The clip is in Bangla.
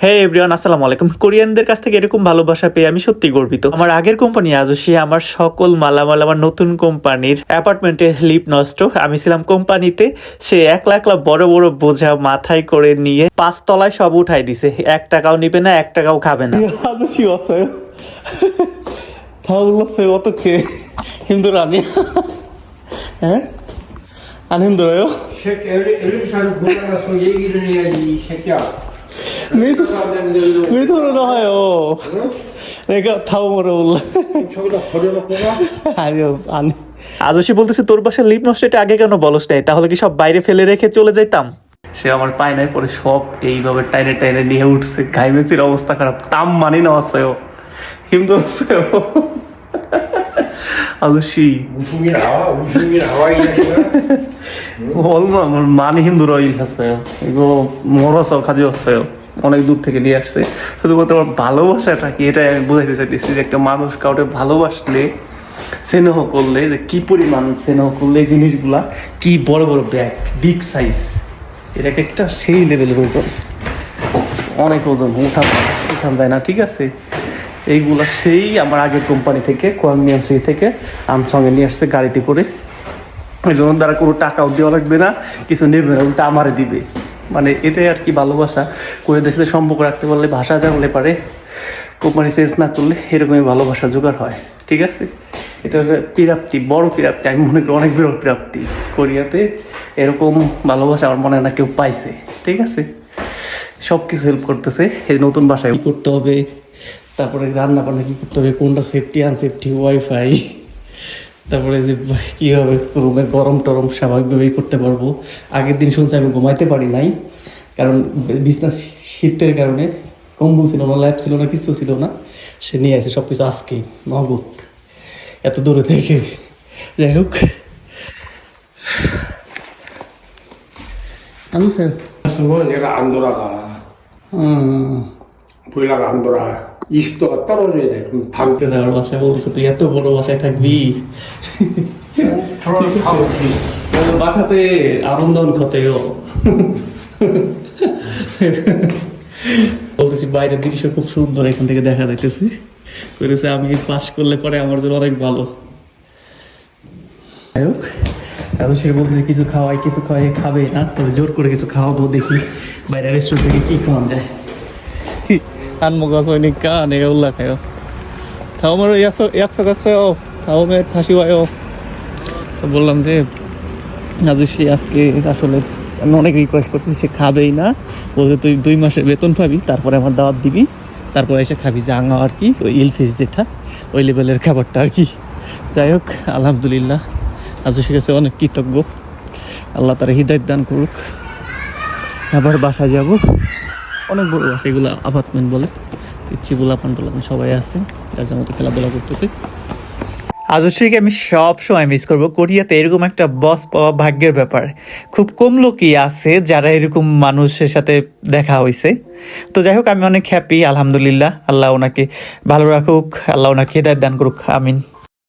হে এভরিওয়ান আসসালামু আলাইকুম কোরিয়ানদের কাছ থেকে এরকম ভালোবাসা পেয়ে আমি সত্যি গর্বিত আমার আগের কোম্পানি আজসি আমার সকল মালামাল আমার নতুন কোম্পানির অ্যাপার্টমেন্টের লিপ নষ্ট আমি ছিলাম কোম্পানিতে সে একলা একলা বড় বড় বোঝা মাথায় করে নিয়ে পাঁচ তলায় সব উঠাই দিছে এক টাকাও নিবে না এক টাকাও খাবে না 아저씨 왔어요? 다 올랐어요. 어떻게 힘들어하니? 에? 안 힘들어요? 새끼 엘리베이터를 몰아서 얘기를 해야지 이 새끼야 왜, 더- 왜 돌아와요? 내가 다음으로 올라. 저기다 버려놓고 가? 아니요, 안. আজসি বলতেছে তোর বাসার লিপ নষ্ট এটা আগে কেন বলস নাই তাহলে কি সব বাইরে ফেলে রেখে চলে যাইতাম সে আমার পায় নাই পরে সব এইভাবে টাইনে টাইনে নিয়ে উঠছে ঘাইমেসির অবস্থা খারাপ তাম মানি না আসেও 힘들었어요 아저씨 웃음이 나와 웃 অনেক দূর থেকে নিয়ে আসছে। শুধুমাত্র আমার ভালোবাসাটা কি, এটাই আমি বোঝাইতে চাইতেছি যে একটা মানুষ কাউকে ভালোবাসলে, স্নেহ করলে, যে কী পরিমাণ স্নেহ করলে এই জিনিসগুলা, কি বড় বড় ব্যাগ বিগ সাইজ এটা একটা সেই লেভেলের ওজন। অনেক ওজন, উঠান উঠান যায় না, ঠিক আছে? এইগুলা সেই আমার আগের কোম্পানি থেকে কোয়াংমিয়াংসি থেকে আমসঙ্গে নিয়ে আসছে গাড়িতে করে। ওই জন্য তারা কোনো টাকাও দেওয়া লাগবে না, কিছু নেবে না, উল্টা আমারে দিবে। মানে এতে আর কি ভালোবাসা। করে দেশের সাথে সম্পর্ক রাখতে পারলে, ভাষা জানলে পারে। কোম্পানি চেঞ্জ না করলে এরকমই ভালোবাসা জোগাড় হয়। ঠিক আছে? এটা প্রাপ্তি, বড় প্রাপ্তি। আমি মনে করি অনেক বড় প্রাপ্তি। কোরিয়াতে এরকম ভালোবাসা আমার মনে হয় না কেউ পাইছে। ঠিক আছে? সব কিছু হেল্প করতেছে। এই নতুন বাসায় করতে হবে? তারপরে রান্না বান্না কি করতে হবে? কোনটা সেফটি আনসেফটি ওয়াইফাই তারপরে যে কীভাবে রুমের গরম টরম স্বাভাবিকভাবেই করতে পারবো আগের দিন শুনছি আমি ঘুমাইতে পারি নাই কারণ বিছনা শীতের কারণে কম্বল ছিল না ল্যাব ছিল না কিছু ছিল না সে নিয়ে আসে সব কিছু আজকেই নগদ এত দূরে থেকে যাই হোক আনুসেন 그러면 내가 안 돌아가 হুম 보일러가 안 돌아 20도가 떨어져야 돼 그럼 방 দেওয়ার বাসায় বলতেছে তুই এত বড় বাসায় থাকবি 저를 하고 বাসাতে আনন্দন ক্ষতেও বলতেছি বাইরের দৃশ্য খুব সুন্দর এখান থেকে দেখা যাইতেছে বলতেছে আমি পাস করলে পরে আমার জন্য অনেক ভালো যাই হোক এত সে বলতেছে কিছু খাওয়াই কিছু খাওয়াই খাবে না তবে জোর করে কিছু খাওয়াবো দেখি বাইরের রেস্টুরেন্ট থেকে কি খাওয়ান যায় 안 먹어서니까 내가 올라가요. 다음으로 약속, 약속했어요. 다음에 다시 와요. তো বললাম যে আজকে আজকে আসলে আমি অনেক রিকোয়েস্ট করছি সে খাবেই না বলছে তুই দুই মাসের বেতন পাবি তারপরে আমার দাওয়াত দিবি তারপরে এসে খাবি যে আঙা আর কি ওই ইল ফিশ যেটা ওই লেভেলের খাবারটা আর কি যাই হোক আলহামদুলিল্লাহ আজকের কাছে অনেক কৃতজ্ঞ আল্লাহ তারা হৃদায়ত দান করুক আবার বাসায় যাব অনেক বড় বাসা এগুলো অ্যাপার্টমেন্ট বলে। চিবুলা পান্ডুলা সবাই আছে, যার যার মতো খেলাধুলা করতেছে। আজস্রিকে আমি সব সময় মিস করব। কোরিয়াতে এরকম একটা বস পাওয়া ভাগ্যের ব্যাপার। খুব কম লোকই আছে যারা এরকম মানুষের সাথে দেখা হয়েছে তো যাই হোক, আমি অনেক হ্যাপি আলহামদুলিল্লাহ। আল্লাহ ওনাকে ভালো রাখুক, আল্লাহ ওনাকে হেদায়ত দান করুক, আমিন।